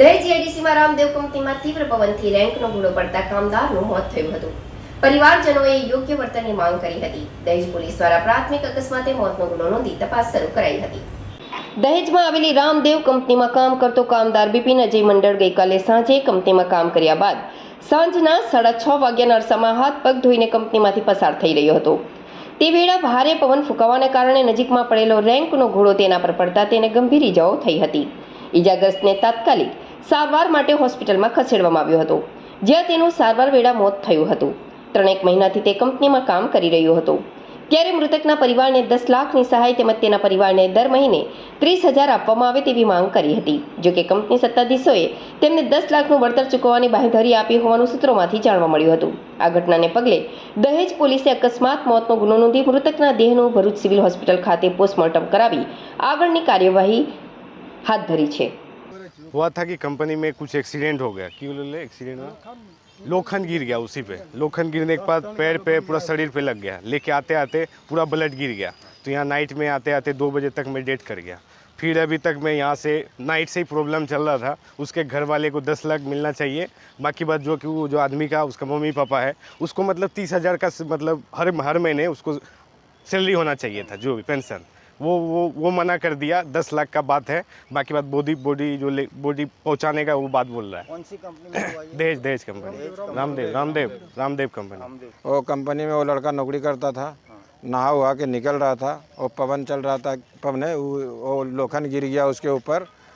દહેજ જીઆઈડીસીમાં રામદેવ કંપનીમાં તીવ્ર પવનથી રેન્કનો ઘોડો પડતા કામદારનું મોત થયું હતું. પરિવારજનોએ યોગ્ય વર્તનની માંગ કરી હતી. દહેજ પોલીસ દ્વારા પ્રાથમિક અકસ્માતે મોતનો ગુનો નોંધી તપાસ શરૂ કરાઈ હતી. દહેજમાં આવેલી રામદેવ કંપનીમાં કામ કરતો કામદાર બિપિન અજય મંડળ ગઈકાલે સાંજે કંપનીમાં કામ કર્યા બાદ સાંજના સાડા છ વાગ્યાના અરસામાં હાથ પગ ધોઈને કંપનીમાંથી પસાર થઈ રહ્યો હતો. તે વેળા ભારે પવન ફૂંકાવાને કારણે નજીકમાં પડેલો રેન્કનો ઘોડો તેના પર પડતા તેને ગંભીર ઇજાઓ થઈ હતી. ઇજાગ્રસ્તને તાત્કાલિક સારવાર માટે હોસ્પિટલમાં ખસેડવામાં આવ્યો હતો, જ્યાં તેનું સારવાર વેળા મોત થયું હતું. ત્રણેક મહિનાથી તે કંપનીમાં કામ કરી રહ્યો હતો. ત્યારે મૃતકના પરિવારને દસ લાખની સહાય તેમજ તેના પરિવારને દર મહિને ત્રીસ હજાર આપવામાં આવે તેવી માંગ કરી હતી, જો કે કંપની સત્તાધીશોએ તેમને દસ લાખનું વળતર ચૂકવવાની બાંહેધરી આપી હોવાનું સૂત્રોમાંથી જાણવા મળ્યું હતું. આ ઘટનાને પગલે દહેજ પોલીસે અકસ્માત, મોતનો ગુનો નોંધી મૃતકના દેહનું ભરૂચ સિવિલ હોસ્પિટલ ખાતે પોસ્ટમોર્ટમ કરાવી આગળની કાર્યવાહી હાથ ધરી છે. हुआ था कि कंपनी में कुछ एक्सीडेंट हो गया। क्यों बोले एक्सीडेंट हुआ। लोखंड गिर गया उसी पे। लोखंड गिरने के बाद पैर पे पूरा शरीर पे लग गया। लेके आते आते पूरा ब्लड गिर गया। तो यहाँ नाइट में आते आते दो बजे तक मैं डेट कर गया। फिर अभी तक मैं यहाँ से नाइट से ही प्रॉब्लम चल रहा था। उसके घर वाले को दस लाख मिलना चाहिए। बाकी बात जो कि वो जो आदमी का, उसका मम्मी पापा है, उसको मतलब तीस हज़ार का मतलब हर हर महीने उसको सैलरी होना चाहिए था, जो भी पेंशन। वो वो वो मना कर दिया। दस लाख का बात है। बाकी बात बॉडी बॉडी जो ले बॉडी पहुँचाने का वो बात बोल रहा है। कौन सी कंपनी में हुआ ये? दहेज दहेज कंपनी रामदेव रामदेव रामदेव कंपनी वो कंपनी में वो लड़का नौकरी करता था। नहा हुआ के निकल रहा था। और पवन चल रहा था। पवन है वो लोखन गिर गया उसके ऊपर।